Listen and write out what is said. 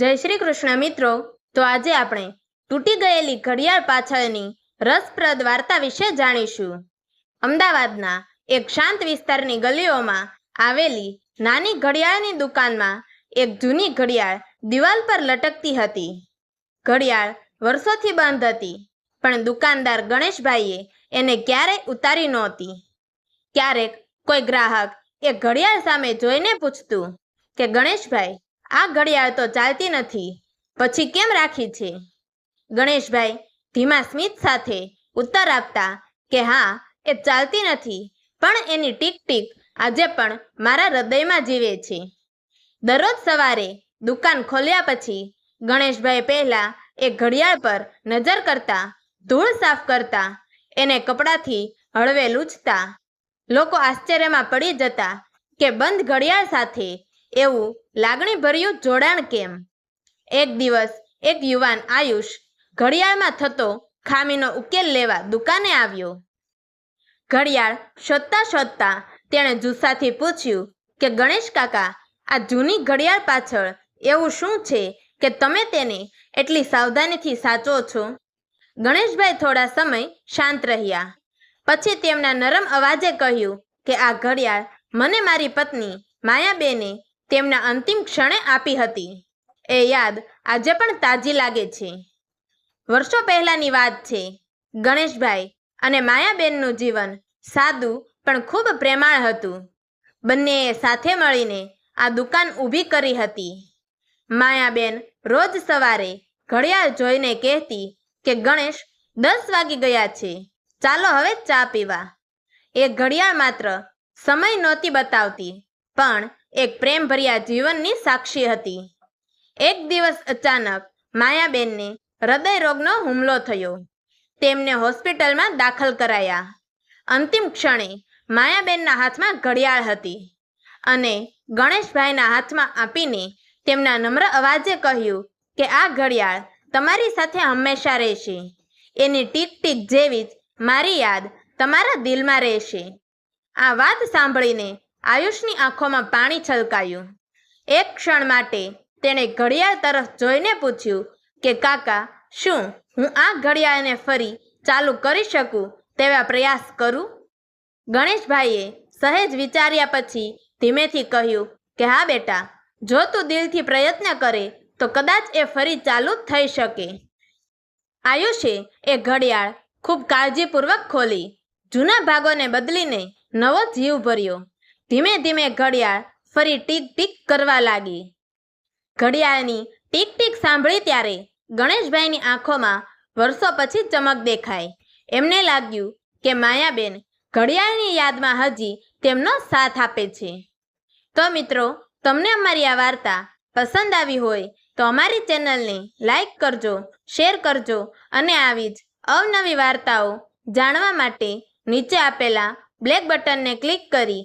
જય શ્રી કૃષ્ણ મિત્રો. તો આજે આપણે તૂટી ગયેલી ઘડિયાળ પાછળની રસપ્રદ વાર્તા વિશે જાણીશું. અમદાવાદના એક શાંત વિસ્તારની ગલીઓમાં આવેલી નાની ઘડિયાળની દુકાનમાં એક જૂની ઘડિયાળ દિવાલ પર લટકતી હતી. ઘડિયાળ વર્ષોથી બંધ હતી, પણ દુકાનદાર ગણેશભાઈએ એને ક્યારેય ઉતારી નહોતી. ક્યારેક કોઈ ગ્રાહક એ ઘડિયાળ સામે જોઈને પૂછતું કે ગણેશભાઈ આ ઘડિયાળ તો ચાલતી નથી. પછી કેમ રાખી છે? ગણેશભાઈ ધીમા સ્મિત સાથે ઉત્તર આપતા કે હા, એ ચાલતી નથી, પણ એની ટીક ટીક આજે પણ મારા હૃદયમાં જીવે છે. દરરોજ સવારે દુકાન ખોલ્યા પછી ગણેશભાઈ પહેલા એ ઘડિયાળ પર નજર કરતા, ધૂળ સાફ કરતા, એને કપડાથી હળવે લૂછતા. લોકો આશ્ચર્યમાં પડી જતા કે બંધ ઘડિયાળ સાથે એવું, લાગણીભર્યું જોડાણ કેમ? એક દિવસ, એક યુવાન આયુષ ઘડિયાળમાં થતો ખામીનો ઉકેલ લેવા દુકાને આવ્યો. ઘડિયાળ શોધતા શોધતા તેણે જુસ્સાથી પૂછ્યું કે, ગણેશ કાકા, આ જૂની ઘડિયાળ પાછળ એવું શું છે કે તમે તેને એટલી સાવધાનીથી સાચો છો? ગણેશભાઈ થોડા સમય શાંત રહ્યા. પછી તેમના નરમ અવાજે કહ્યું કે, આ ઘડિયાળ મને મારી પત્ની માયાબેને તેમના અંતિમ ક્ષણે આપી હતી. એ યાદ આજે પણ તાજી લાગે છે. વર્ષો પહેલાની વાત છે. ગણેશભાઈ અને માયાબેનનું જીવન સાદું પણ ખૂબ પ્રેમાળ હતું. બંનેએ સાથે મળીને આ દુકાન ઊભી કરી હતી. માયાબેન રોજ સવારે ઘડિયાળ જોઈને કહેતી કે, ગણેશ, દસ વાગી ગયા છે. ચાલો હવે ચા પીવા. એ ઘડિયાળ માત્ર સમય નહોતી બતાવતી, પણ એક પ્રેમભર્યા જીવનની સાક્ષી હતી. એક દિવસ અચાનક માયાબેનને હૃદય રોગનો હુમલો થયો. તેમને હોસ્પિટલમાં દાખલ કરાયા. અંતિમ ક્ષણે માયાબેનના હાથમાં ઘડિયાળ હતી અને ગણેશભાઈના હાથમાં આપીને તેમના નમ્ર અવાજે કહ્યું કે આ ઘડિયાળ તમારી સાથે હંમેશા રહેશે. એની ટીક ટીક જેવી જ મારી યાદ તમારા દિલમાં રહેશે. આ વાત સાંભળીને આયુષની આંખોમાં પાણી છલકાયું. એક ક્ષણ માટે તેણે ઘડિયાળ તરફ જોઈને પૂછ્યું કે, કાકા, શું હું આ ઘડિયાળને ફરી ચાલુ કરી શકું તેવા પ્રયાસ કરું? ગણેશભાઈએ સહેજ વિચાર્યા પછી ધીમેથી કહ્યું કે, હા બેટા, જો તું દિલથી પ્રયત્ન કરે, તો કદાચ એ ફરી ચાલુ થઈ શકે. આયુષે એ ઘડિયાળ ખૂબ કાળજીપૂર્વક ખોલી. જૂના ભાગોને બદલીને નવો જીવ ભર્યો. ધીમે ધીમે ઘડિયાળ ફરી ટીક ટીક કરવા લાગી. ઘડિયાળની ટીક ટીક સાંભળી ત્યારે ગણેશભાઈની આંખોમાં વર્ષો પછી ચમક દેખાય એમને લાગ્યું કે માયાબેન ઘડિયાળની યાદમાં હજી તેમનો સાથ આપે છે. તો મિત્રો, તમને અમારી આ વાર્તા પસંદ આવી હોય તો અમારી ચેનલને લાઈક કરજો, શેર કરજો અને આવી જ અવનવી વાર્તાઓ જાણવા માટે નીચે આપેલા બ્લેક બટનને ક્લિક કરી